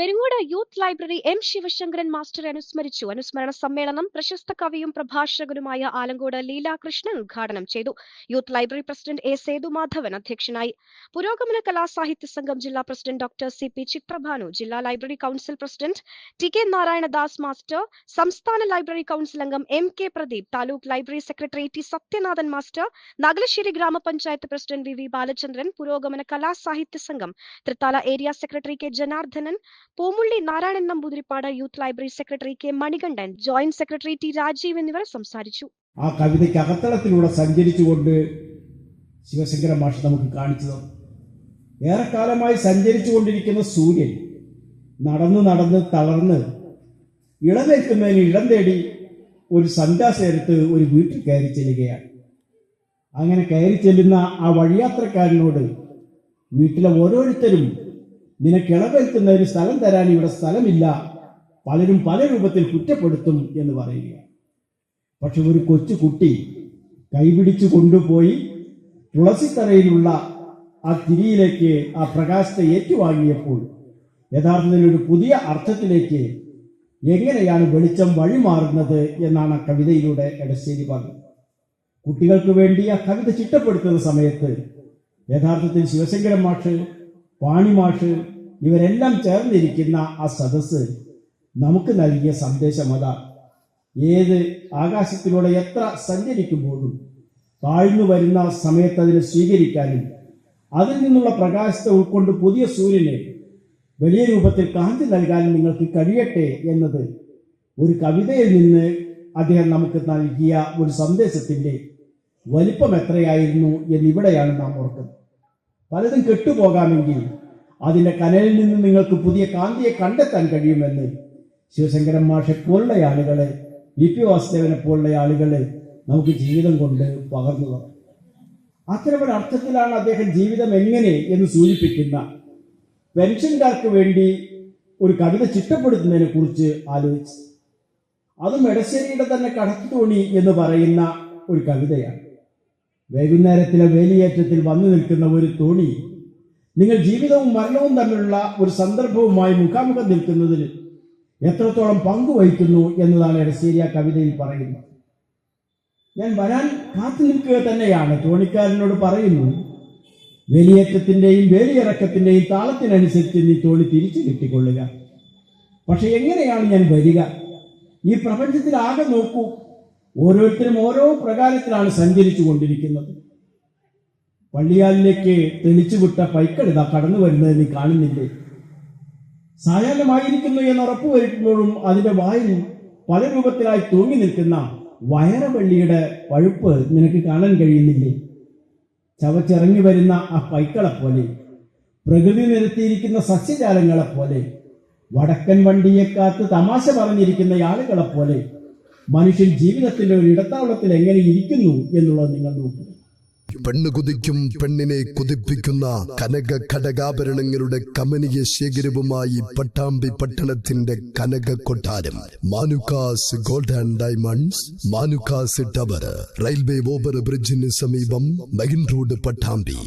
Perungode youth library M Sivasankaran master അനുസ്മരിച്ചു. അനുസ്മരണ സമ്മേളനം പ്രശസ്ത കവിയും പ്രഭാഷകനുമായ ആലങ്കോട് ലീലാകൃഷ്ണൻ ഉദ്ഘാടനം ചെയ്തു. Youth library president A Sethumadhavan അധ്യക്ഷനായി. പുരോഗമന കലാസാഹിത്യ സംഘം ജില്ലാ president doctor C P Chithrabhanu ജില്ലാ library council president T K Narayanadas master സംസ്ഥാന ലൈബ്രറി കൌൺസിൽ അംഗം M K Pradeep taluk library secretary T Sathyanathan master Nagalassery grama panchayat president V V Balachandran Purogamana Kalasahithya Sangham Thrithala area secretary K Janardhanan Poomully Narayanan Namboothiripad youth library secretary K Manikandan joint secretary T Rajeev എന്നിവർ സംസാരിച്ചു. ആ കവിതയ്ക്ക് അകത്തളത്തിലൂടെ സഞ്ചരിച്ചുകൊണ്ട് ശിവശങ്കര മാഷ് നമുക്ക് കാണിച്ചു തന്നു. ഏറെക്കാലമായി സഞ്ചരിച്ചു കൊണ്ടിരിക്കുന്ന സൂര്യൻ നടന്ന് നടന്ന് തളർന്ന് ഇളനേൽക്കുന്നതിന് ഇടം തേടി ഒരു സന്ധ്യാസേരത്ത് ഒരു വീട്ടിൽ കയറി ചെല്ലുകയാണ്. അങ്ങനെ കയറി ചെല്ലുന്ന ആ വഴിയാത്രക്കാരനോട് വീട്ടിലെ ഓരോരുത്തരും നിനക്ക് ഒരു സ്ഥലം തരാൻ ഇവിടെ സ്ഥലമില്ല. പലരും പല രൂപത്തിൽ കുറ്റപ്പെടുത്തും എന്ന് പറയുക. പക്ഷെ ഒരു കൊച്ചു കുട്ടി കൈപിടിച്ചു കൊണ്ടുപോയി തുളസിത്തറയിലുള്ള ആ തിരിയിലേക്ക് ആ പ്രകാശത്തെ ഏറ്റുവാങ്ങിയപ്പോൾ യഥാർത്ഥത്തിൽ ഒരു പുതിയ അർത്ഥത്തിലേക്ക് എങ്ങനെയാണ് വെളിച്ചം വഴിമാറുന്നത് എന്നാണ് ആ കവിതയിലൂടെ എടശ്ശേരി പറഞ്ഞത് കുട്ടികൾക്ക് വേണ്ടി ആ കവിത ചിട്ടപ്പെടുത്തുന്ന സമയത്ത് യഥാർത്ഥത്തിൽ ശിവശങ്കരൻ മാഷ് പാണിമാഷ് ഇവരെല്ലാം ചേർന്നിരിക്കുന്ന ആ സദസ്സ് നമുക്ക് നൽകിയ സന്ദേശം അതാ. ഏത് ആകാശത്തിലൂടെ എത്ര സഞ്ചരിക്കുമ്പോഴും താഴ്ന്നു വരുന്ന സമയത്ത് അതിനെ സ്വീകരിക്കാനും അതിൽ നിന്നുള്ള പ്രകാശത്തെ ഉൾക്കൊണ്ട് പുതിയ സൂര്യനെ വലിയ രൂപത്തിൽ കാന്തി നൽകാനും നിങ്ങൾക്ക് കഴിയട്ടെ എന്നത് ഒരു കവിതയിൽ നിന്ന് അദ്ദേഹം നമുക്ക് നൽകിയ ഒരു സന്ദേശത്തിന്റെ വലിപ്പം എത്രയായിരുന്നു എന്നിവിടെയാണ് നാം ഓർക്കുന്നത്. പലതും കെട്ടുപോകാമെങ്കിൽ അതിന്റെ കനലിൽ നിന്ന് നിങ്ങൾക്ക് പുതിയ കാന്തിയെ കണ്ടെത്താൻ കഴിയുമെന്ന് ശിവശങ്കരൻ മാഷെ പോലുള്ള ആളുകളെ വി പി വാസുദേവനെ പോലുള്ള ആളുകളെ നമുക്ക് ജീവിതം കൊണ്ട് പകർന്നു അത്തരമൊരു അർത്ഥത്തിലാണ് അദ്ദേഹം ജീവിതം എങ്ങനെ എന്ന് സൂചിപ്പിക്കുന്ന പെൻഷൻകാർക്ക് വേണ്ടി ഒരു കവിത ചിട്ടപ്പെടുത്തുന്നതിനെ കുറിച്ച് ആലോചിച്ചു അതും എടശ്ശേരിയുടെ തന്നെ കടത്തുതോണി എന്ന് പറയുന്ന ഒരു കവിതയാണ്. വൈകുന്നേരത്തിലെ വേലിയേറ്റത്തിൽ വന്നു നിൽക്കുന്ന ഒരു തോണി നിങ്ങൾ ജീവിതവും മരണവും തമ്മിലുള്ള ഒരു സന്ദർഭവുമായി മുഖാമുഖം നിൽക്കുന്നതിന് എത്രത്തോളം പങ്കുവഹിക്കുന്നു എന്നതാണ് എടശ്ശേരി ആ കവിതയിൽ പറയുന്നത്. ഞാൻ വരാൻ കാത്തു നിൽക്കുക തന്നെയാണ് തോണിക്കാരനോട് പറയുന്നു വേലിയേറ്റത്തിന്റെയും വേലിയിറക്കത്തിന്റെയും താളത്തിനനുസരിച്ച് നീ തോണി തിരിച്ചു കിട്ടിക്കൊള്ളുക. പക്ഷെ എങ്ങനെയാണ് ഞാൻ വരിക? ഈ പ്രപഞ്ചത്തിൽ ആകെ നോക്കൂ ഓരോരുത്തരും ഓരോ പ്രകാരത്തിലാണ് സഞ്ചരിച്ചു കൊണ്ടിരിക്കുന്നത് പള്ളിയാലിലേക്ക് തെളിച്ചുവിട്ട പൈക്കളിതാ കടന്നു വരുന്നത് നീ കാണുന്നില്ലേ? സായാഹ്നമായിരിക്കുന്നു എന്ന് ഉറപ്പുവരുത്തുമ്പോഴും അതിന്റെ വായിൽ പല രൂപത്തിലായി തൂങ്ങി നിൽക്കുന്ന വയറവള്ളിയുടെ പഴുപ്പ് നിനക്ക് കാണാൻ കഴിയുന്നില്ലേ? ചവച്ചിറങ്ങി വരുന്ന ആ പൈക്കളെ പോലെ പ്രകൃതി നിരത്തിയിരിക്കുന്ന സസ്യജാലങ്ങളെ പോലെ വടക്കൻ വണ്ടിയെ കാത്ത് തമാശ പറഞ്ഞിരിക്കുന്ന ആളുകളെ പോലെ മനുഷ്യൻ ജീവിതത്തിന്റെ ഒരു ഇടത്താവളത്തിൽ എങ്ങനെ ഇരിക്കുന്നു എന്നുള്ളത് നിങ്ങൾ നോക്കുക. പെണ്ണ് കുതിക്കും പെണ്ണിനെ കുതിപ്പിക്കുന്ന കനക ഘടകാഭരണങ്ങളുടെ കമനീയ ശേഖരവുമായി പട്ടാമ്പി പട്ടണത്തിന്റെ കനക കൊട്ടാരം. Manukkas gold and diamonds Manukkas tower railway over ബ്രിഡ്ജിന് സമീപം മെയിൻ റോഡ് പട്ടാമ്പി.